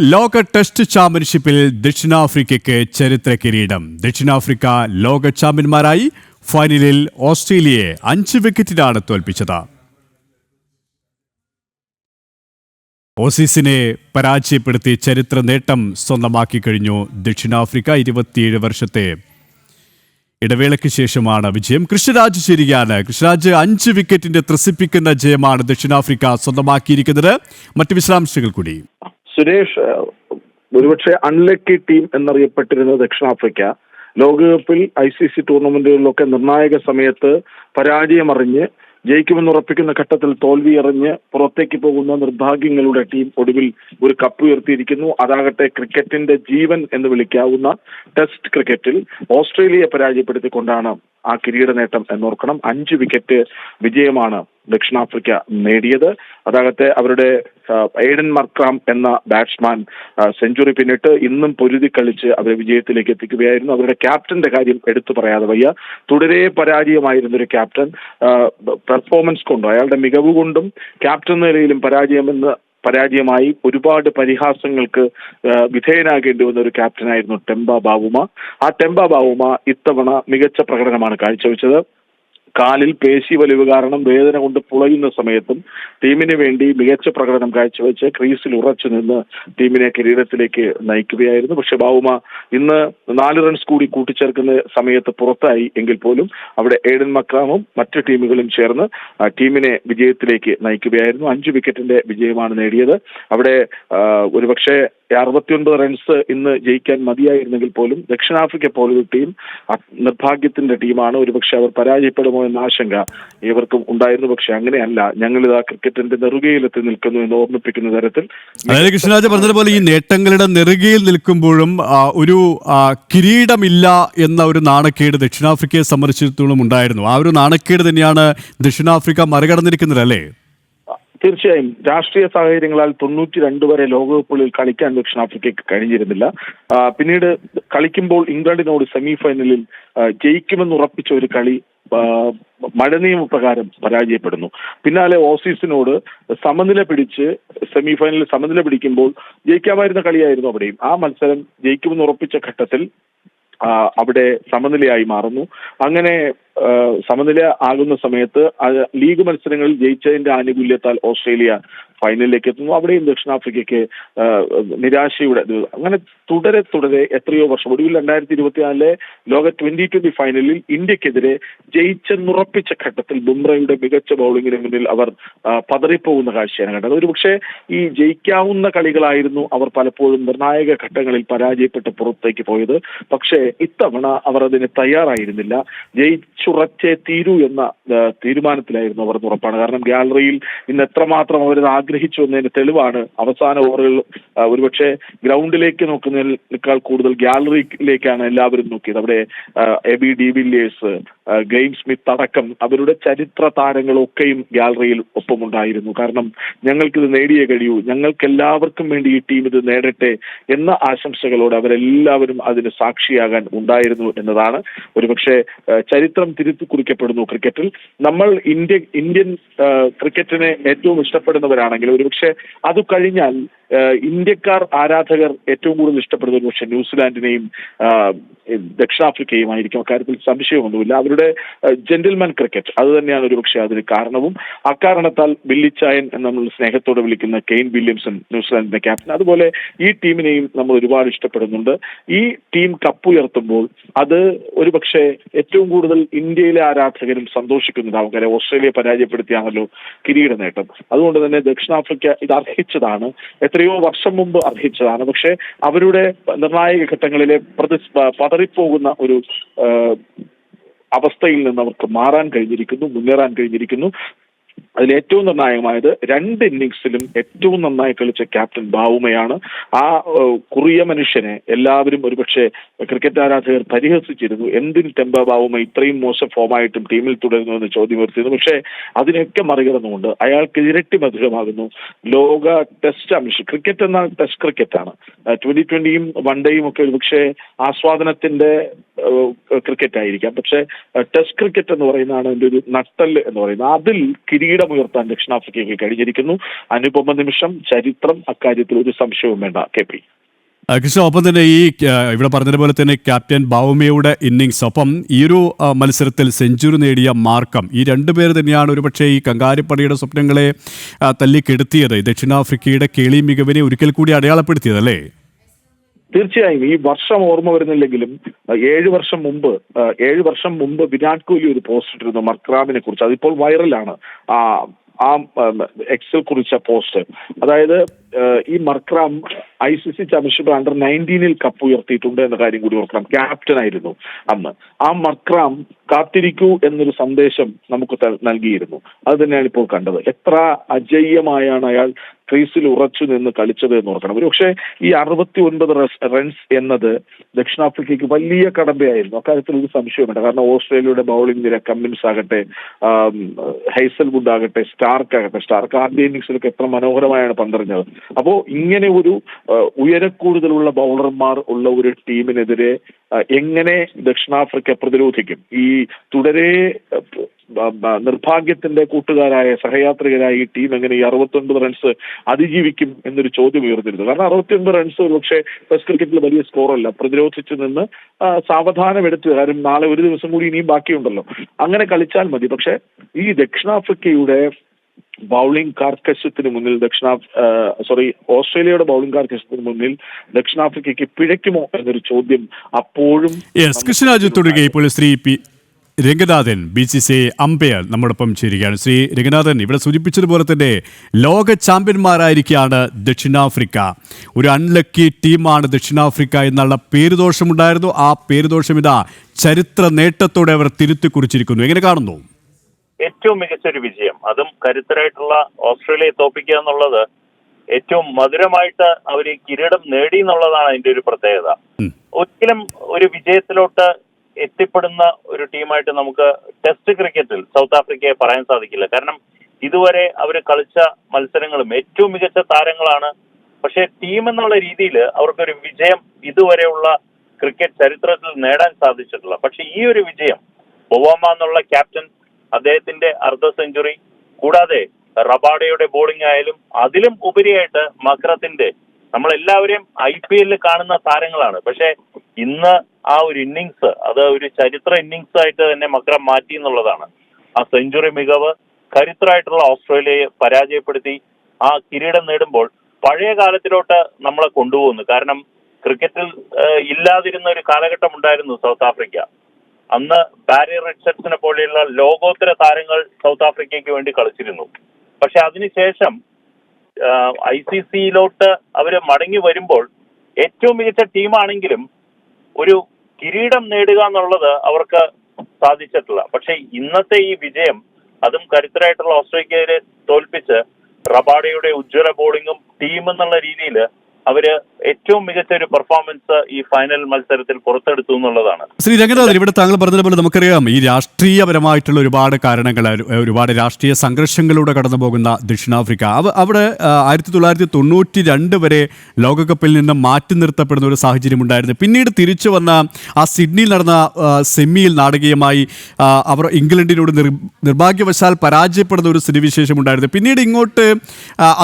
ലോക ടെസ്റ്റ് ചാമ്പ്യൻഷിപ്പിൽ ദക്ഷിണാഫ്രിക്കയ്ക്ക് ചരിത്ര കിരീടം ദക്ഷിണാഫ്രിക്ക ലോക ചാമ്പ്യന്മാരായി ഫൈനലിൽ ഓസ്ട്രേലിയയെ അഞ്ച് വിക്കറ്റിനാണ് തോൽപ്പിച്ചത്. ഓസീസിനെ പരാജയപ്പെടുത്തി ചരിത്ര നേട്ടം സ്വന്തമാക്കി കഴിഞ്ഞു ദക്ഷിണാഫ്രിക്ക ഇരുപത്തിയേഴ് വർഷത്തെ ഇടവേളയ്ക്ക് ശേഷമാണ് വിജയം. കൃഷ്ണരാജ് ശരിയാണ്. കൃഷ്ണരാജ് അഞ്ച് വിക്കറ്റിന്റെ ത്രസിപ്പിക്കുന്ന ജയമാണ് ദക്ഷിണാഫ്രിക്ക സ്വന്തമാക്കിയിരിക്കുന്നത്. മറ്റ് വിശദാംശങ്ങൾ കൂടി. സുരേഷ് ഒരുപക്ഷെ അൺലക്കി ടീം എന്നറിയപ്പെട്ടിരുന്ന ദക്ഷിണാഫ്രിക്ക. ലോകകപ്പിൽ ഐ സി സി ടൂർണമെന്റുകളിലൊക്കെ നിർണായക സമയത്ത് പരാജയമറിഞ്ഞ് ജയിക്കുമെന്ന് ഉറപ്പിക്കുന്ന ഘട്ടത്തിൽ തോൽവി എറിഞ്ഞ് പുറത്തേക്ക് പോകുന്ന നിർഭാഗ്യങ്ങളുടെ ടീം ഒടുവിൽ ഒരു കപ്പ് ഉയർത്തിയിരിക്കുന്നു. അതാകട്ടെ ക്രിക്കറ്റിന്റെ ജീവൻ എന്ന് വിളിക്കാവുന്ന ടെസ്റ്റ് ക്രിക്കറ്റിൽ ഓസ്ട്രേലിയയെ പരാജയപ്പെടുത്തിക്കൊണ്ടാണ് ആ കിരീട നേട്ടം എന്നോർക്കണം. അഞ്ച് വിക്കറ്റ് വിജയമാണ് ദക്ഷിണാഫ്രിക്ക നേടിയത്. അതാകട്ടെ അവരുടെ എയ്ഡൻ മർക്രാം എന്ന ബാറ്റ്സ്മാൻ സെഞ്ചുറി പിന്നിട്ട് ഇന്നും പൊരുതി കളിച്ച് അവരെ വിജയത്തിലേക്ക് എത്തിക്കുകയായിരുന്നു. അവരുടെ ക്യാപ്റ്റന്റെ കാര്യം എടുത്തു പറയാതെ വയ്യ. തുടരെ പരാജയമായിരുന്ന ഒരു ക്യാപ്റ്റൻ പെർഫോമൻസ് കൊണ്ടും അയാളുടെ മികവ് കൊണ്ടും ക്യാപ്റ്റൻ നിലയിലും പരാജയമെന്ന് പരാജയമായി ഒരുപാട് പരിഹാസങ്ങൾക്ക് വിധേയനാകേണ്ടി വന്ന ഒരു ക്യാപ്റ്റനായിരുന്നു ടെമ്പ ബാവുമ. ആ ടെമ്പ ബാവുമ ഇത്തവണ മികച്ച പ്രകടനമാണ് കാഴ്ചവെച്ചത്. കാലിൽ പേശി വലിവ് കാരണം വേദന കൊണ്ട് പുളയുന്ന സമയത്തും ടീമിന് വേണ്ടി മികച്ച പ്രകടനം കാഴ്ചവെച്ച് ക്രീസിൽ ഉറച്ചു നിന്ന് ടീമിനെ കിരീടത്തിലേക്ക് നയിക്കുകയായിരുന്നു. പക്ഷെ ബാവുമ ഇന്ന് നാല് റൺസ് കൂടി കൂട്ടിച്ചേർക്കുന്ന സമയത്ത് പുറത്തായി എങ്കിൽ പോലും അവിടെ ഏഡൻ മക്രാമും മറ്റു ടീമുകളും ചേർന്ന് ടീമിനെ വിജയത്തിലേക്ക് നയിക്കുകയായിരുന്നു. അഞ്ച് വിക്കറ്റിന്റെ വിജയമാണ് നേടിയത്. അവിടെ ഒരുപക്ഷെ അറുപത്തിയൊൻപത് റൺസ് ഇന്ന് ജയിക്കാൻ മതിയായിരുന്നെങ്കിൽ പോലും ദക്ഷിണാഫ്രിക്ക പോലൊരു ടീം നിർഭാഗ്യത്തിന്റെ ടീമാണ് ഒരുപക്ഷെ അവർ പരാജയപ്പെടുമോ എന്ന ആശങ്ക ഇവർക്കും ഉണ്ടായിരുന്നു. പക്ഷെ അങ്ങനെയല്ല. ഞങ്ങളിതാ ക്രിക്കറ്റിന്റെ നെറുകയിലെത്തി നിൽക്കുന്നു എന്ന് ഓർമ്മിപ്പിക്കുന്ന തരത്തിൽ അതായത് കൃഷ്ണരാജ് പറഞ്ഞതുപോലെ ഈ നേട്ടങ്ങളുടെ നെറുകയിൽ നിൽക്കുമ്പോഴും ഒരു കിരീടമില്ല എന്ന ഒരു നാണക്കേട് ദക്ഷിണാഫ്രിക്കയെ സംബന്ധിച്ചിടത്തോളം ഉണ്ടായിരുന്നു. ആ ഒരു നാണക്കേട് തന്നെയാണ് ദക്ഷിണാഫ്രിക്ക മറികടന്നിരിക്കുന്നത് അല്ലേ? തീർച്ചയായും രാഷ്ട്രീയ സാഹചര്യങ്ങളാൽ തൊണ്ണൂറ്റി രണ്ട് വരെ ലോകകപ്പുകളിൽ കളിക്കാൻ ദക്ഷിണാഫ്രിക്കയ്ക്ക് കഴിഞ്ഞിരുന്നില്ല. പിന്നീട് കളിക്കുമ്പോൾ ഇംഗ്ലണ്ടിനോട് സെമി ഫൈനലിൽ ജയിക്കുമെന്ന് ഉറപ്പിച്ച ഒരു കളി മഴ നിയമപ്രകാരം പരാജയപ്പെടുന്നു. പിന്നാലെ ഓസീസിനോട് സമനില പിടിച്ച് സെമി ഫൈനലിൽ സമനില പിടിക്കുമ്പോൾ ജയിക്കാമായിരുന്ന കളിയായിരുന്നു അവിടെയും. ആ മത്സരം ജയിക്കുമെന്ന് ഉറപ്പിച്ച ഘട്ടത്തിൽ അവിടെ സമനിലയായി മാറുന്നു. അങ്ങനെ സമനില ആകുന്ന സമയത്ത് ലീഗ് മത്സരങ്ങളിൽ ജയിച്ചതിന്റെ ആനുകൂല്യത്താൽ ഓസ്ട്രേലിയ ഫൈനലിലേക്ക് എത്തുന്നു. അവിടെയും ദക്ഷിണാഫ്രിക്കയ്ക്ക് നിരാശയുടെ അങ്ങനെ തുടരെ തുടരെ എത്രയോ വർഷം. ഒടുവിൽ രണ്ടായിരത്തി ഇരുപത്തിനാലിലെ ലോക ട്വന്റി ട്വന്റി ഫൈനലിൽ ഇന്ത്യക്കെതിരെ ജയിച്ചെന്നുറപ്പിച്ച ഘട്ടത്തിൽ ബുംറയുടെ മികച്ച ബൗളിംഗിന് മുന്നിൽ അവർ പതറിപ്പോകുന്ന കാഴ്ചയാണ് കണ്ടത്. ഒരുപക്ഷെ ഈ ജയിക്കാവുന്ന കളികളായിരുന്നു അവർ പലപ്പോഴും നിർണായക ഘട്ടങ്ങളിൽ പരാജയപ്പെട്ട് പുറത്തേക്ക് പോയത്. പക്ഷേ ഇത്തവണ അവർ അതിന് തയ്യാറായിരുന്നില്ല. ജയിച്ചുറച്ചേ തീരൂ എന്ന തീരുമാനത്തിലായിരുന്നു അവർ ഉറപ്പാണ്. കാരണം ഗാലറിയിൽ ഇന്ന് എത്രമാത്രം അവരത് ആഗ്രഹിച്ചു എന്നതിന് തെളിവാണ് അവസാന ഓവറുകൾ ഒരുപക്ഷെ ഗ്രൗണ്ടിലേക്ക് നോക്കുന്നതിനേക്കാൾ കൂടുതൽ ഗാലറിയിലേക്കാണ് എല്ലാവരും നോക്കിയത്. അവിടെ എബി ഡി വില്ലിയേഴ്സ് ആ, ഗ്ലെയിം സ്മിത്ത് അടക്കം അവരുടെ ചരിത്ര താരങ്ങളൊക്കെയും ഗാലറിയിൽ ഒപ്പമുണ്ടായിരുന്നു. കാരണം ഞങ്ങൾക്കിത് നേടിയേ കഴിയൂ. ഞങ്ങൾക്ക് എല്ലാവർക്കും വേണ്ടി ഈ ടീം ഇത് നേടട്ടെ എന്ന ആശംസകളോട് അവരെല്ലാവരും അതിന് സാക്ഷിയാകാൻ ഉണ്ടായിരുന്നു എന്നതാണ്. ഒരുപക്ഷെ ചരിത്രം തിരുത്തി കുറിക്കപ്പെടുന്നു ക്രിക്കറ്റിൽ. നമ്മൾ ഇന്ത്യ ഇന്ത്യൻ ക്രിക്കറ്റിനെ ഏറ്റവും ഇഷ്ടപ്പെടുന്നവരാണെങ്കിൽ ഒരുപക്ഷെ അത് കഴിഞ്ഞാൽ ഇന്ത്യക്കാർ ആരാധകർ ഏറ്റവും കൂടുതൽ ഇഷ്ടപ്പെടുന്ന ഒരുപക്ഷെ ന്യൂസിലാൻഡിനെയും ദക്ഷിണാഫ്രിക്കയും ആയിരിക്കും അക്കാര്യത്തിൽ സംശയമൊന്നുമില്ല. അവരുടെ ജെന്റിൽമാൻ ക്രിക്കറ്റ് അത് തന്നെയാണ് ഒരുപക്ഷെ അതിന് കാരണവും. അക്കാരണത്താൽ ബില്ലിച്ചായൻ നമ്മൾ സ്നേഹത്തോടെ വിളിക്കുന്ന കെയ്ൻ വില്യംസൺ ന്യൂസിലാൻഡിന്റെ ക്യാപ്റ്റൻ അതുപോലെ ഈ ടീമിനെയും നമ്മൾ ഒരുപാട് ഇഷ്ടപ്പെടുന്നുണ്ട്. ഈ ടീം കപ്പ് ഉയർത്തുമ്പോൾ അത് ഒരുപക്ഷെ ഏറ്റവും കൂടുതൽ ഇന്ത്യയിലെ ആരാധകരും സന്തോഷിക്കുന്നുണ്ടാവും കാര്യം ഓസ്ട്രേലിയ പരാജയപ്പെടുത്തിയാണല്ലോ കിരീട നേട്ടം. അതുകൊണ്ട് തന്നെ ദക്ഷിണാഫ്രിക്ക ഇത് അർഹിച്ചതാണ്. എത്രയോ വർഷം മുമ്പ് അർഹിച്ചതാണ്. പക്ഷെ അവരുടെ നിർണായക ഘട്ടങ്ങളിലെ പ്രതി പതറിപ്പോകുന്ന ഒരു അവസ്ഥയിൽ നിന്ന് അവർക്ക് മാറാൻ കഴിഞ്ഞിരിക്കുന്നു മുന്നേറാൻ കഴിഞ്ഞിരിക്കുന്നു. അതിൽ ഏറ്റവും നിർണായകമായത് രണ്ട് ഇന്നിങ്സിലും ഏറ്റവും നന്നായി കളിച്ച ക്യാപ്റ്റൻ ബാവുമയാണ്. ആ കുറിയ മനുഷ്യനെ എല്ലാവരും ഒരുപക്ഷെ ക്രിക്കറ്റ് ആരാധകർ പരിഹസിച്ചിരുന്നു. എന്തിന് ടെമ്പ ബാവുമ ഇത്രയും മോശം ഫോമായിട്ടും ടീമിൽ തുടരുന്നു എന്ന് ചോദ്യം ഉയർത്തിയിരുന്നു. പക്ഷേ അതിനെയൊക്കെ മറികടന്നുകൊണ്ട് അയാൾക്ക് ഇരട്ടി മധുരമാകുന്നു ലോക ടെസ്റ്റ് അംശം ക്രിക്കറ്റ് എന്നാൽ ടെസ്റ്റ് ക്രിക്കറ്റാണ്. ട്വന്റി ട്വന്റിയും വൺ ഡേയും ഒക്കെ ഒരുപക്ഷെ ആസ്വാദനത്തിന്റെ ക്രിക്കറ്റ് ആയിരിക്കാം പക്ഷേ ടെസ്റ്റ് ക്രിക്കറ്റ് എന്ന് പറയുന്നതാണ് എന്റെ ഒരു നട്ടൽ എന്ന് പറയുന്നത്. അതിൽ കിരീടം കിരീടമുയർത്താൻ ദക്ഷിണാഫ്രിക്കയ്ക്ക് കഴിഞ്ഞിരിക്കുന്നു. അനുപമ നിമിഷം ചരിത്രം അക്കാര്യത്തിൽ ഒരു സംശയവും വേണ്ട. K P. കൃഷ്ണ ഒപ്പം തന്നെ ഈ ഇവിടെ പറഞ്ഞതുപോലെ തന്നെ ക്യാപ്റ്റൻ ബൗമയുടെ ഇന്നിങ്സ് ഒപ്പം ഈ ഒരു മത്സരത്തിൽ സെഞ്ചുറി നേടിയ മാർക്കം. ഈ രണ്ടുപേർ തന്നെയാണ് ഒരുപക്ഷെ ഈ കങ്കാരിപ്പടയുടെ സ്വപ്നങ്ങളെ തല്ലിക്കെടുത്തിയത്. ദക്ഷിണാഫ്രിക്കയുടെ കേളി മികവിനെ ഒരിക്കൽ കൂടി അടയാളപ്പെടുത്തിയത് അല്ലേ തീർച്ചയായും ഈ വർഷം ഓർമ്മ വരുന്നില്ലെങ്കിലും ഏഴു വർഷം മുമ്പ് ഏഴ് വർഷം മുമ്പ് വിരാട് കോഹ്ലി ഒരു പോസ്റ്റ് ഇട്ടിരുന്നു മർക്രാമിനെ കുറിച്ച്. അതിപ്പോൾ വൈറലാണ് ആ ആ എക്സിൽ കുറിച്ച പോസ്റ്റ് അതായത് ഈ Markram I C C championship under നയന്റീനിൽ cup ഉയർത്തിയിട്ടുണ്ട് എന്ന കാര്യം കൂടി ഓർക്കണം. ക്യാപ്റ്റൻ ആയിരുന്നു അന്ന്. ആ മർക്രാം കാത്തിരിക്കൂ എന്നൊരു സന്ദേശം നമുക്ക് നൽകിയിരുന്നു. അത് തന്നെയാണ് ഇപ്പോൾ കണ്ടത്. എത്ര അജയ്യമായാണ് അയാൾ ക്രീസിൽ ഉറച്ചു നിന്ന് കളിച്ചത് എന്ന് ഓർക്കണം. ഒരുപക്ഷെ ഈ അറുപത്തി ഒൻപത് റൺസ് എന്നത് ദക്ഷിണാഫ്രിക്കയ്ക്ക് വലിയ കടമ്പയായിരുന്നു. അക്കാര്യത്തിൽ ഒരു സംശയമുണ്ട് കാരണം ഓസ്ട്രേലിയയുടെ ബൗളിംഗ് നിര കമ്മിൻസ് ആകട്ടെ ഹൈസൽ ഹൈസൽവുഡ് ആകട്ടെ സ്റ്റാർക്ക് ആകട്ടെ സ്റ്റാർക്ക് ആദ്യ ഇന്നിങ്സിലൊക്കെ എത്ര മനോഹരമായാണ് പന്തറിഞ്ഞത്. അപ്പോ ഇങ്ങനെ ഒരു ഉയരക്കൂടുതലുള്ള ബൗളർമാർ ഉള്ള ഒരു ടീമിനെതിരെ എങ്ങനെ ദക്ഷിണാഫ്രിക്ക പ്രതിരോധിക്കും? ഈ തുടരെ നിർഭാഗ്യത്തിന്റെ കൂട്ടുകാരായ സഹയാത്രികരായ ഈ ടീം എങ്ങനെ ഈ അറുപത്തൊൻപത് റൺസ് അതിജീവിക്കും എന്നൊരു ചോദ്യം ഉയർന്നിരുന്നു. കാരണം അറുപത്തിയൊൻപത് റൺസ് ഒരുപക്ഷെ ടെസ്റ്റ് ക്രിക്കറ്റിൽ വലിയ സ്കോറല്ല പ്രതിരോധിച്ചു നിന്ന് സാവധാനം എടുത്തു കാര്യം നാളെ ഒരു ദിവസം കൂടി ഇനിയും ബാക്കിയുണ്ടല്ലോ. അങ്ങനെ കളിച്ചാൽ മതി. പക്ഷെ ഈ ദക്ഷിണാഫ്രിക്കയുടെ ബൗളിംഗ് കാർക്കശത്തിന് മുന്നിൽ ദക്ഷിണാ സോറി ഓസ്ട്രേലിയയുടെ ബൗളിംഗ് കാർക്കശത്തിന് മുന്നിൽ ദക്ഷിണാഫ്രിക്കയ്ക്ക് പിഴയ്ക്കുമോ എന്നൊരു ചോദ്യം അപ്പോഴും യെസ് തുടരുക ഇപ്പോൾ Shri P Ranganathan B C C umpire നമ്മോടൊപ്പം ചേരുകയാണ്. ശ്രീ രംഗനാഥൻ ഇവിടെ സൂചിപ്പിച്ചതുപോലെ തന്നെ ലോക ചാമ്പ്യന്മാരായിരിക്കുകയാണ് ദക്ഷിണാഫ്രിക്ക. ഒരു അൺലക്കി ടീമാണ് ദക്ഷിണാഫ്രിക്ക എന്നുള്ള പേരുദോഷമുണ്ടായിരുന്നു. ആ പേരുദോഷം ഇതാ ചരിത്ര നേട്ടത്തോടെ അവർ തിരുത്തി കുറിച്ചിരിക്കുന്നു എങ്ങനെ കാണുന്നു? ഏറ്റവും മികച്ച ഒരു വിജയം. അതും കരുത്തരായിട്ടുള്ള ഓസ്ട്രേലിയയെ തോപ്പിക്കുക എന്നുള്ളത് ഏറ്റവും മധുരമായിട്ട് അവർ കിരീടം നേടി എന്നുള്ളതാണ് അതിന്റെ ഒരു പ്രത്യേകത. ഒരിക്കലും ഒരു വിജയത്തിലോട്ട് എത്തിപ്പെടുന്ന ഒരു ടീമായിട്ട് നമുക്ക് ടെസ്റ്റ് ക്രിക്കറ്റിൽ സൗത്ത് ആഫ്രിക്കയെ പറയാൻ സാധിക്കില്ല. കാരണം ഇതുവരെ അവർ കളിച്ച മത്സരങ്ങളും ഏറ്റവും മികച്ച താരങ്ങളാണ്. പക്ഷേ ടീം എന്നുള്ള രീതിയിൽ അവർക്കൊരു വിജയം ഇതുവരെയുള്ള ക്രിക്കറ്റ് ചരിത്രത്തിൽ നേടാൻ സാധിച്ചിട്ടില്ല. പക്ഷെ ഈ ഒരു വിജയം ഒവാമ എന്നുള്ള ക്യാപ്റ്റൻ അദ്ദേഹത്തിന്റെ അർദ്ധ സെഞ്ചുറി കൂടാതെ റബാഡയുടെ ബോളിംഗ് ആയാലും അതിലും ഉപരിയായിട്ട് മക്രത്തിന്റെ നമ്മളെല്ലാവരെയും ഐ പി എല്ലിൽ കാണുന്ന താരങ്ങളാണ്. പക്ഷെ ഇന്ന് ആ ഒരു ഇന്നിങ്സ് അത് ഒരു ചരിത്ര ഇന്നിങ്സ് ആയിട്ട് തന്നെ മക്രം മാറ്റി എന്നുള്ളതാണ്. ആ സെഞ്ചുറി മികവ് കരുത്തരായിട്ടുള്ള ഓസ്ട്രേലിയയെ പരാജയപ്പെടുത്തി ആ കിരീടം നേടുമ്പോൾ പഴയ കാലത്തിലോട്ട് നമ്മളെ കൊണ്ടുപോകുന്നു. കാരണം ക്രിക്കറ്റിൽ ഇല്ലാതിരുന്ന ഒരു കാലഘട്ടം ഉണ്ടായിരുന്നു സൗത്ത് ആഫ്രിക്ക. അന്ന് ബാരി റിച്ചർഡ്സിനെ പോലെയുള്ള ലോകോത്തര താരങ്ങൾ സൗത്ത് ആഫ്രിക്കയ്ക്ക് വേണ്ടി കളിച്ചിരുന്നു. പക്ഷെ അതിനുശേഷം ഐ സി സിയിലോട്ട് അവർ മടങ്ങി വരുമ്പോൾ ഏറ്റവും മികച്ച ടീമാണെങ്കിലും ഒരു കിരീടം നേടുക എന്നുള്ളത് അവർക്ക് സാധിച്ചിട്ടില്ല. പക്ഷേ ഇന്നത്തെ ഈ വിജയം അതും കരുത്തരായിട്ടുള്ള ഓസ്ട്രേലിയയെ തോൽപ്പിച്ച് റബാഡയുടെ ഉജ്ജ്വല ബോളിങ്ങും ടീം എന്നുള്ള രീതിയിൽ അവർ ഏറ്റവും മികച്ച ഒരു പെർഫോമൻസ് ഈ ഫൈനൽ മത്സരത്തിൽ പുറത്തെടുത്തു എന്നുള്ളതാണ്. ശ്രീ രംഗനാഥൻ ഇവിടെ താങ്കൾ പറഞ്ഞതുപോലെ നമുക്കറിയാം ഈ രാഷ്ട്രീയപരമായിട്ടുള്ള ഒരുപാട് കാരണങ്ങൾ ഒരുപാട് രാഷ്ട്രീയ സംഘർഷങ്ങളിലൂടെ കടന്നു പോകുന്ന ദക്ഷിണാഫ്രിക്ക. അവ അവിടെ ആയിരത്തി തൊള്ളായിരത്തി തൊണ്ണൂറ്റി രണ്ട് വരെ ലോകകപ്പിൽ നിന്ന് മാറ്റി നിർത്തപ്പെടുന്ന ഒരു സാഹചര്യം ഉണ്ടായിരുന്നു. പിന്നീട് തിരിച്ചു വന്ന ആ സിഡ്നിയിൽ നടന്ന സെമിയിൽ നാടകീയമായി അവർ ഇംഗ്ലണ്ടിനോട് നിർഭാഗ്യവശാൽ പരാജയപ്പെടുന്ന ഒരു സ്ഥിതിവിശേഷം ഉണ്ടായിരുന്നു. പിന്നീട് ഇങ്ങോട്ട്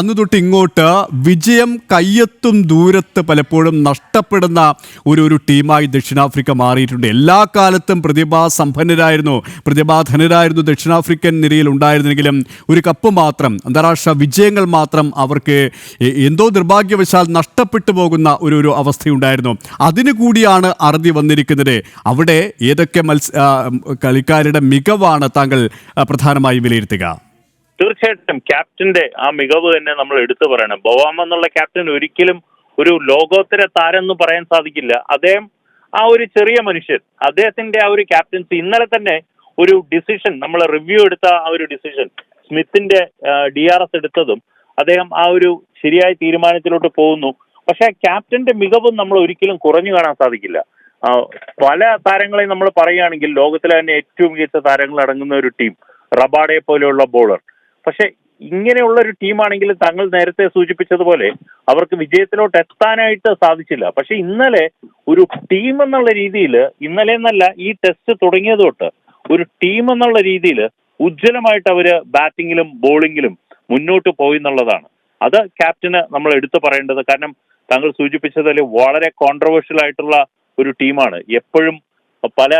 അന്ന് തൊട്ട് ഇങ്ങോട്ട് വിജയം കയ്യെത്തും ദൂരത്ത് പലപ്പോഴും നഷ്ടപ്പെടുന്ന ഒരു ഒരു ടീമായി ദക്ഷിണാഫ്രിക്ക മാറിയിട്ടുണ്ട്. എല്ലാ കാലത്തും പ്രതിഭാസമ്പന്നരായിരുന്നു പ്രതിഭാധനരായിരുന്നു ദക്ഷിണാഫ്രിക്കൻ നിരയിൽ ഉണ്ടായിരുന്നെങ്കിലും ഒരു കപ്പ് മാത്രം അന്താരാഷ്ട്ര വിജയങ്ങൾ മാത്രം അവർക്ക് എന്തോ നിർഭാഗ്യവശാൽ നഷ്ടപ്പെട്ടു പോകുന്ന ഒരു ഒരു അവസ്ഥയുണ്ടായിരുന്നു. അതിനു കൂടിയാണ് അറുതി വന്നിരിക്കുന്നത്. അവിടെ ഏതൊക്കെ മത്സ കളിക്കാരുടെ മികവാണ് താങ്കൾ പ്രധാനമായും വിലയിരുത്തുക. തീർച്ചയായിട്ടും ക്യാപ്റ്റന്റെ ആ മികവ് തന്നെ നമ്മൾ എടുത്തു പറയണം. ബവാം എന്നുള്ള ക്യാപ്റ്റൻ ഒരിക്കലും ഒരു ലോകോത്തര താരം എന്ന് പറയാൻ സാധിക്കില്ല. അദ്ദേഹം ആ ഒരു ചെറിയ മനുഷ്യൻ അദ്ദേഹത്തിന്റെ ആ ഒരു ക്യാപ്റ്റൻസി ഇന്നലെ തന്നെ ഒരു ഡിസിഷൻ നമ്മൾ റിവ്യൂ എടുത്ത ആ ഒരു ഡിസിഷൻ സ്മിത്തിന്റെ ഡി ആർ എസ് എടുത്തതും അദ്ദേഹം ആ ഒരു ശരിയായ തീരുമാനത്തിലോട്ട് പോകുന്നു. പക്ഷെ ക്യാപ്റ്റന്റെ മികവും നമ്മൾ ഒരിക്കലും കുറഞ്ഞു കാണാൻ സാധിക്കില്ല. പല താരങ്ങളെയും നമ്മൾ പറയുകയാണെങ്കിൽ ലോകത്തിലെ തന്നെ ഏറ്റവും മികച്ച താരങ്ങൾ അടങ്ങുന്ന ഒരു ടീം റബാഡെ പോലെയുള്ള ബോളർ പക്ഷെ ഇങ്ങനെയുള്ള ഒരു ടീമാണെങ്കിൽ താങ്കൾ നേരത്തെ സൂചിപ്പിച്ചതുപോലെ അവർക്ക് വിജയത്തിലോട്ട് എത്താനായിട്ട് സാധിച്ചില്ല. പക്ഷെ ഇന്നലെ ഒരു ടീം എന്നുള്ള രീതിയിൽ ഇന്നലെ എന്നല്ല ഈ ടെസ്റ്റ് തുടങ്ങിയത് തൊട്ട് ഒരു ടീം എന്നുള്ള രീതിയിൽ ഉജ്ജ്വലമായിട്ട് അവർ ബാറ്റിങ്ങിലും ബോളിങ്ങിലും മുന്നോട്ട് പോയി എന്നുള്ളതാണ്. അത് ക്യാപ്റ്റന് നമ്മൾ എടുത്തു പറയേണ്ടത്. കാരണം താങ്കൾ സൂചിപ്പിച്ചതിൽ വളരെ കോൺട്രവേഴ്ഷ്യൽ ആയിട്ടുള്ള ഒരു ടീമാണ്. എപ്പോഴും പല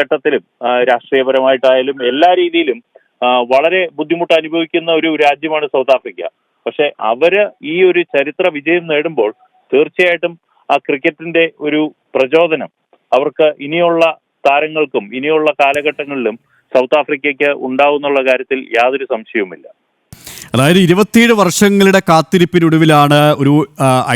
ഘട്ടത്തിലും രാഷ്ട്രീയപരമായിട്ടായാലും എല്ലാ രീതിയിലും വളരെ ബുദ്ധിമുട്ട് അനുഭവിക്കുന്ന ഒരു രാജ്യമാണ് സൗത്ത് ആഫ്രിക്ക. പക്ഷെ അവർ ഈ ഒരു ചരിത്ര വിജയം നേടുമ്പോൾ തീർച്ചയായിട്ടും ആ ക്രിക്കറ്റിന്റെ ഒരു പ്രചോദനം അവർക്ക് ഇനിയുള്ള താരങ്ങൾക്കും ഇനിയുള്ള കാലഘട്ടങ്ങളിലും സൗത്ത് ആഫ്രിക്കയ്ക്ക് ഉണ്ടാവുന്നുള്ള കാര്യത്തിൽ യാതൊരു സംശയവുമില്ല. അതായത് ഇരുപത്തിയേഴ് വർഷങ്ങളുടെ കാത്തിരിപ്പിനൊടുവിലാണ് ഒരു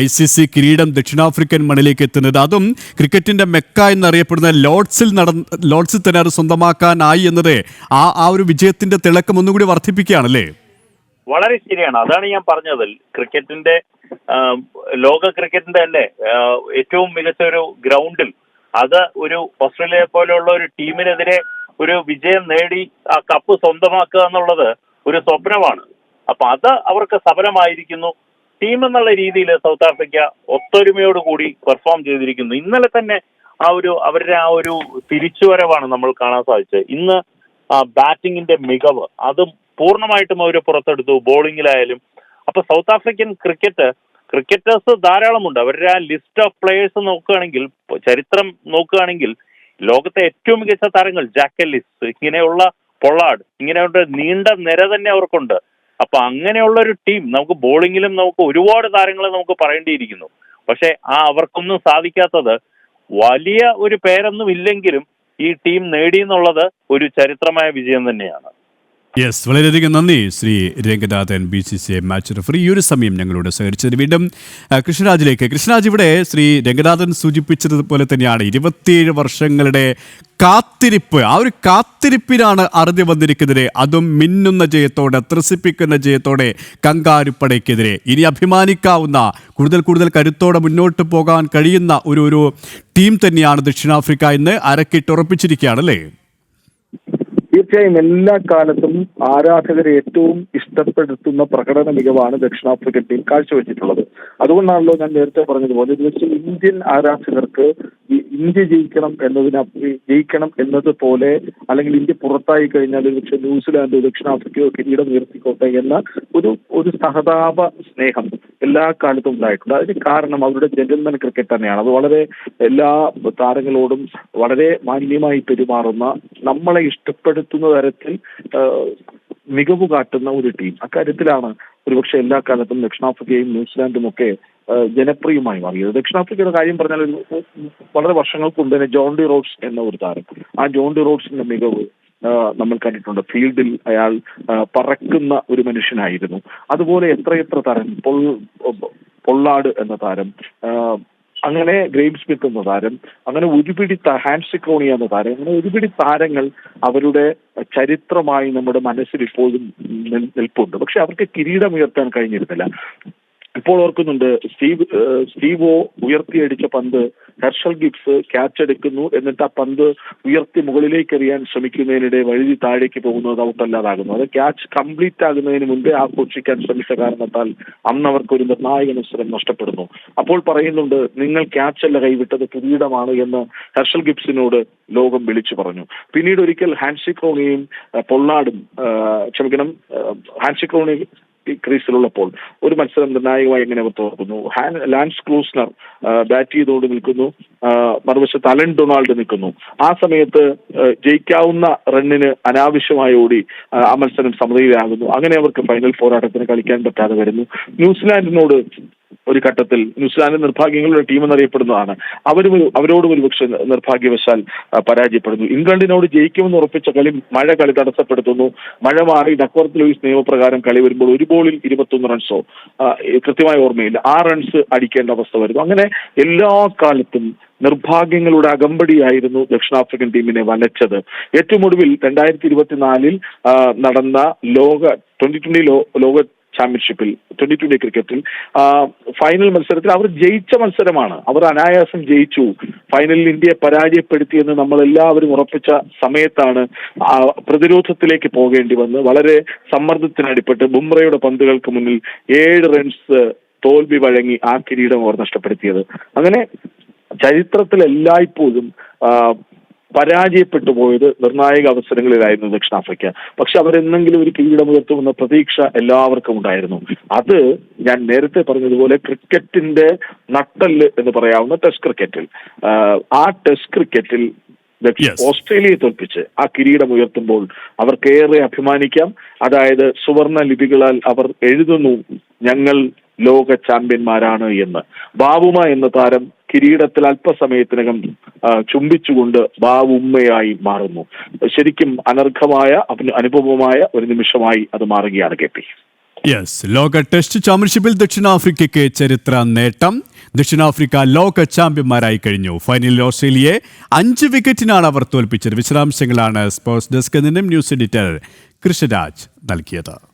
ഐ സി സി കിരീടം ദക്ഷിണാഫ്രിക്കൻ മണ്ണിലേക്ക് എത്തുന്നത്. അതും ക്രിക്കറ്റിന്റെ മെക്ക എന്നറിയപ്പെടുന്ന ലോർഡ്സിൽ നട ലോർഡ്സിൽ തന്നെ അത് സ്വന്തമാക്കാനായി എന്നത് ആ ആ ഒരു വിജയത്തിന്റെ തിളക്കം ഒന്നുകൂടി വർദ്ധിപ്പിക്കുകയാണല്ലേ? വളരെ ശരിയാണ്. അതാണ് ഞാൻ പറഞ്ഞത്. ക്രിക്കറ്റിന്റെ ലോക ക്രിക്കറ്റിന്റെ തന്നെ ഏറ്റവും മികച്ച ഒരു ഗ്രൗണ്ടിൽ അത് ഒരു ഓസ്ട്രേലിയ പോലെയുള്ള ഒരു ടീമിനെതിരെ ഒരു വിജയം നേടി ആ കപ്പ് സ്വന്തമാക്കുക എന്നുള്ളത് ഒരു സ്വപ്നമാണ്. അപ്പൊ അത് അവർക്ക് സഫലമായിരിക്കുന്നു. ടീം എന്നുള്ള രീതിയിൽ സൗത്ത് ആഫ്രിക്ക ഒത്തൊരുമയോട് കൂടി പെർഫോം ചെയ്തിരിക്കുന്നു. ഇന്നലെ തന്നെ ആ ഒരു അവരുടെ ആ ഒരു തിരിച്ചുവരവാണ് നമ്മൾ കാണാൻ സാധിച്ചത്. ഇന്ന് ആ ബാറ്റിങ്ങിന്റെ മികവ് അതും പൂർണമായിട്ടും അവർ പുറത്തെടുത്തു ബോളിങ്ങിലായാലും. അപ്പൊ സൗത്ത് ആഫ്രിക്കൻ ക്രിക്കറ്റ് ക്രിക്കറ്റേഴ്സ് ധാരാളമുണ്ട് അവരുടെ ആ ലിസ്റ്റ് ഓഫ് പ്ലേയേഴ്സ് നോക്കുകയാണെങ്കിൽ ചരിത്രം നോക്കുകയാണെങ്കിൽ ലോകത്തെ ഏറ്റവും മികച്ച താരങ്ങൾ ജാക്കലിസ് ഇങ്ങനെയുള്ള പൊള്ളാഡ് ഇങ്ങനെയുള്ള നീണ്ട നിര തന്നെ അവർക്കുണ്ട്. അപ്പൊ അങ്ങനെയുള്ള ഒരു ടീം നമുക്ക് ബോളിങ്ങിലും നമുക്ക് ഒരുപാട് താരങ്ങളെ നമുക്ക് പറയേണ്ടിയിരിക്കുന്നു. പക്ഷെ ആ അവർക്കൊന്നും സാധിക്കാത്തത് വലിയ ഒരു പേരൊന്നും ഇല്ലെങ്കിലും ഈ ടീം നേടി എന്നുള്ളത് ഒരു ചരിത്രമായ വിജയം തന്നെയാണ്. യെസ് വളരെയധികം നന്ദി. Shri Ranganathan B C C match referee ഈ ഒരു സമയം ഞങ്ങളോട് സഹകരിച്ചത് വീണ്ടും കൃഷ്ണരാജിലേക്ക്. കൃഷ്ണരാജ് ഇവിടെ ശ്രീ രംഗനാഥൻ സൂചിപ്പിച്ചതുപോലെ തന്നെയാണ്. ഇരുപത്തിയേഴ് വർഷങ്ങളുടെ കാത്തിരിപ്പ്. ആ ഒരു കാത്തിരിപ്പിനാണ് അറിഞ്ഞു വന്നിരിക്കുന്നത് അതും മിന്നുന്ന ജയത്തോടെ ത്രസിപ്പിക്കുന്ന ജയത്തോടെ കങ്കാരുപ്പടയ്ക്കെതിരെ. ഇനി അഭിമാനിക്കാവുന്ന കൂടുതൽ കൂടുതൽ കരുത്തോടെ മുന്നോട്ട് പോകാൻ കഴിയുന്ന ഒരു ഒരു ടീം തന്നെയാണ് ദക്ഷിണാഫ്രിക്ക എന്ന് അരക്കിട്ടുറപ്പിച്ചിരിക്കുകയാണല്ലേ തീർച്ചയായും എല്ലാ കാലത്തും ആരാധകരെ ഏറ്റവും ഇഷ്ടപ്പെടുത്തുന്ന പ്രകടന മികവാണ് ദക്ഷിണാഫ്രിക്കൻ ടീം കാഴ്ചവെച്ചിട്ടുള്ളത്. അതുകൊണ്ടാണല്ലോ ഞാൻ നേരത്തെ പറഞ്ഞതുപോലെ തീർച്ചയായും ഇന്ത്യൻ ആരാധകർക്ക് ഇന്ത്യ ജയിക്കണം എന്നതിന് ജയിക്കണം എന്നതുപോലെ അല്ലെങ്കിൽ ഇന്ത്യ പുറത്തായി കഴിഞ്ഞാൽ ഒരുപക്ഷെ ന്യൂസിലാൻഡോ ദക്ഷിണാഫ്രിക്കയോ കിരീടം ഉയർത്തിക്കോട്ടെ എന്ന ഒരു ഒരു സഹതാപ സ്നേഹം എല്ലാ കാലത്തും ഉണ്ടായിട്ടുണ്ട്. അതിന് കാരണം അവരുടെ ജെന്റിൽമാൻ ക്രിക്കറ്റ് തന്നെയാണ്. അത് വളരെ എല്ലാ താരങ്ങളോടും വളരെ മാന്യമായി പെരുമാറുന്ന നമ്മളെ ഇഷ്ടപ്പെടുത്തുന്ന തരത്തിൽ മികവ് കാട്ടുന്ന ഒരു ടീം അക്കാര്യത്തിലാണ് ഒരുപക്ഷെ എല്ലാ കാലത്തും ദക്ഷിണാഫ്രിക്കയും ന്യൂസിലാൻഡും ഒക്കെ ജനപ്രിയമായി മാറിയത്. ദക്ഷിണാഫ്രിക്കയുടെ കാര്യം പറഞ്ഞാൽ വളരെ വർഷങ്ങൾക്ക് മുമ്പ് തന്നെ ജോൺ ഡി റോഡ്സ് എന്ന ഒരു താരം. ആ ജോൺ ഡി റോഡ്സിന്റെ മികവ് നമ്മൾ കണ്ടിട്ടുണ്ട്. ഫീൽഡിൽ അയാൾ പറക്കുന്ന ഒരു മനുഷ്യനായിരുന്നു. അതുപോലെ എത്രയെത്ര തരം പൊൾ പൊള്ളാട് എന്ന താരം അങ്ങനെ ഗ്രെയിം സ്മിത്ത് എന്ന താരം അങ്ങനെ ഒരുപിടി ഹാൻഡ് ക്രോണി എന്ന താരം അങ്ങനെ ഒരുപിടി താരങ്ങൾ അവരുടെ ചരിത്രമായി നമ്മുടെ മനസ്സിൽ ഇപ്പോഴും നിൽപ്പുണ്ട്. പക്ഷെ അവർക്ക് കിരീടം ഉയർത്താൻ കഴിഞ്ഞിരുന്നില്ല. ഇപ്പോൾ ഓർക്കുന്നുണ്ട് സ്റ്റീവ് സ്റ്റീവോ ഉയർത്തിയടിച്ച പന്ത് ഹെർഷൽ ഗിബ്സ് ക്യാച്ച് എടുക്കുന്നു. എന്നിട്ട് ആ പന്ത് ഉയർത്തി മുകളിലേക്ക് എറിയാൻ ശ്രമിക്കുന്നതിനിടെ വഴുതി താഴേക്ക് പോകുന്നത് ഔട്ടല്ലാതാകുന്നു അത് ക്യാച്ച് കംപ്ലീറ്റ് ആകുന്നതിന് മുമ്പേ ആഘോഷിക്കാൻ ശ്രമിച്ച കാരണത്താൽ അന്ന് അവർക്ക് ഒരു നിർണായക മത്സരം നഷ്ടപ്പെടുന്നു. അപ്പോൾ പറയുന്നുണ്ട് നിങ്ങൾ ക്യാച്ച് അല്ല കൈവിട്ടത് കിരീടമാണ് എന്ന് ഹെർഷൽ ഗിബ്സിനോട് ലോകം വിളിച്ചു പറഞ്ഞു. പിന്നീട് ഒരിക്കൽ ഹാൻഷിക്രോണിയും പൊള്ളാടും ക്ഷമിക്കണം ഏഹ് ഹാൻഷിക്രോണി ക്രീസിലുള്ളപ്പോൾ ഒരു മത്സരം നിർണായകമായി എങ്ങനെ തോന്നുന്നു ലാൻസ് ക്ലൂസ്നർ ബാറ്റ് ചെയ്തുകൊണ്ട് നിൽക്കുന്നു. മറുവശത്ത് അലൻ ഡൊണാൾഡ് നിൽക്കുന്നു. ആ സമയത്ത് ജയിക്കാവുന്ന റണ്ണിന് അനാവശ്യമായി ഓടി ആ മത്സരം സമതയിലാകുന്നു അങ്ങനെ അവർക്ക് ഫൈനൽ പോരാട്ടത്തിന് കളിക്കാൻ പറ്റാതെ വരുന്നു. ന്യൂസിലാൻഡിനോട് ഒരു ഘട്ടത്തിൽ ന്യൂസിലാൻഡ് നിർഭാഗ്യങ്ങളുടെ ടീം എന്നറിയപ്പെടുന്നതാണ്. അവരും അവരോടും ഒരു പക്ഷേ നിർഭാഗ്യവശാൽ പരാജയപ്പെടുന്നു. ഇംഗ്ലണ്ടിനോട് ജയിക്കുമെന്ന് ഉറപ്പിച്ച കളി മഴ കളി തടസ്സപ്പെടുത്തുന്നു. മഴ മാറി ഡക്വർത്ത് ലൂയിസ് നിയമപ്രകാരം കളി വരുമ്പോൾ ഒരു ബോളിൽ ഇരുപത്തൊന്ന് റൺസോ കൃത്യമായ ഓർമ്മയില്ല. ആ റൺസ് അടിക്കേണ്ട അവസ്ഥ വരുന്നു. അങ്ങനെ എല്ലാ കാലത്തും നിർഭാഗ്യങ്ങളുടെ അകമ്പടിയായിരുന്നു ദക്ഷിണാഫ്രിക്കൻ ടീമിനെ വലച്ചത്. ഏറ്റവും ഒടുവിൽ രണ്ടായിരത്തി ഇരുപത്തിനാലിൽ നടന്ന ലോക ട്വന്റി ട്വന്റി ലോക ചാമ്പ്യൻഷിപ്പിൽ ട്വന്റി ട്വന്റി ക്രിക്കറ്റിൽ ഫൈനൽ മത്സരത്തിൽ അവർ ജയിച്ച മത്സരമാണ്. അവർ അനായാസം ജയിച്ചു. ഫൈനലിൽ ഇന്ത്യയെ പരാജയപ്പെടുത്തിയെന്ന് നമ്മൾ എല്ലാവരും ഉറപ്പിച്ച സമയത്താണ് പ്രതിരോധത്തിലേക്ക് പോകേണ്ടി വന്ന് വളരെ സമ്മർദ്ദത്തിനടിപ്പെട്ട് ബുംറയുടെ പന്തുകൾക്ക് മുന്നിൽ ഏഴ് റൺസ് തോൽവി വഴങ്ങി ആ കിരീടം അവർ നഷ്ടപ്പെടുത്തിയത്. അങ്ങനെ ചരിത്രത്തിൽ എല്ലായ്പ്പോഴും പരാജയപ്പെട്ടു പോയത് നിർണായക അവസരങ്ങളിലായിരുന്നു ദക്ഷിണാഫ്രിക്ക. പക്ഷെ അവരെന്തെങ്കിലും ഒരു കിരീടമുയർത്തുമെന്ന പ്രതീക്ഷ എല്ലാവർക്കും ഉണ്ടായിരുന്നു. അത് ഞാൻ നേരത്തെ പറഞ്ഞതുപോലെ ക്രിക്കറ്റിന്റെ നട്ടൽ എന്ന് പറയാവുന്ന ടെസ്റ്റ് ക്രിക്കറ്റിൽ. ആ, ടെസ്റ്റ് ക്രിക്കറ്റിൽ. ഓസ്ട്രേലിയയെ തോൽപ്പിച്ച് ആ കിരീടം ഉയർത്തുമ്പോൾ അവർക്കേറെ അഭിമാനിക്കാം. അതായത് സുവർണ ലിപികളാൽ അവർ എഴുതുന്നു ഞങ്ങൾ ലോക ചാമ്പ്യന്മാരാണ് എന്ന്. ബാബുമ എന്ന താരം കിരീടത്തിൽ അല്പസമയത്തിനകം ചുംബിച്ചുകൊണ്ട് ബാവുമ്മയായി മാറുന്നു. ശരിക്കും അനർഘമായ അനുഭവമായ ഒരു നിമിഷമായി അത് മാറുകയാണ് കെ പി. യെസ് ലോക ടെസ്റ്റ് ചാമ്പ്യൻഷിപ്പിൽ ദക്ഷിണാഫ്രിക്കയ്ക്ക് ചരിത്ര നേട്ടം. ദക്ഷിണാഫ്രിക്ക ലോക ചാമ്പ്യന്മാരായി കഴിഞ്ഞു. ഫൈനലിൽ ഓസ്ട്രേലിയയെ അഞ്ച് വിക്കറ്റിനാണ് അവർ തോൽപ്പിച്ചത്. വിശദാംശങ്ങളാണ് സ്പോർട്സ് ഡെസ്ക് നിന്നും ന്യൂസ് എഡിറ്റർ കൃഷ്ണരാജ് നൽകിയത്.